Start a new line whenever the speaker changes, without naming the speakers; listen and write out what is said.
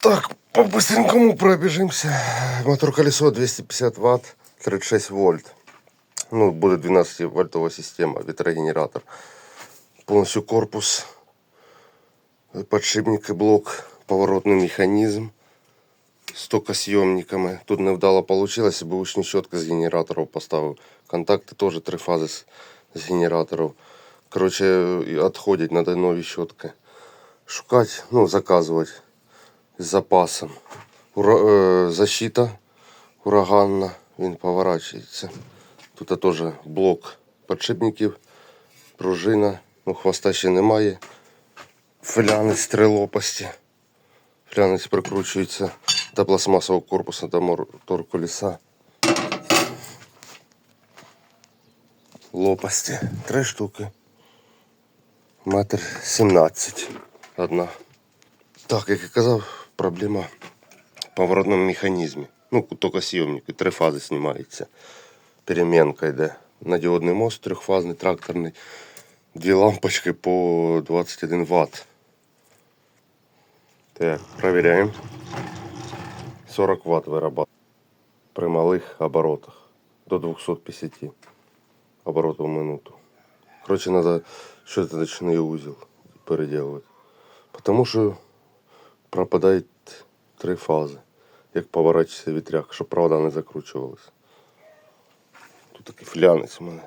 Так, по быстренькому пробежимся. Мотор колесо 250 ватт, 36 вольт. Ну, будет 12 вольтовая система, ветрогенератор. Полностью корпус, подшипник и блок, поворотный механизм з токосйомниками. Тут невдало получилось, бушні щотки з генераторів поставив. Контакти теж три фази з генераторів. Коротше, відходять, треба нові щотки. Шукати, ну, заказувати з запасом. Ура... е, защита ураганна, він поворачується. Тут теж блок подшипників, пружина, ну, хвоста ще немає. Флянець три лопасті. Флянець прикручується до пластмасового корпусу до мотор колеса. Лопасті. Три штуки. Метр 17. Одна. Так, як я казав, проблема в поворотному механізмі. Ну, токосйомник, три фази знімається. Перемінка йде. На діодний мост трьохфазний, тракторний. Дві лампочки по 21 Вт. Так, проверяем. 40 Вт вырабатывает при малых оборотах. До 250 оборотов в минуту. Короче, надо щеточный узел переделывать. Потому що пропадають три фази. Як поворачується вітряк, щоб провода не закручувалися. Тут такий флянець у мене.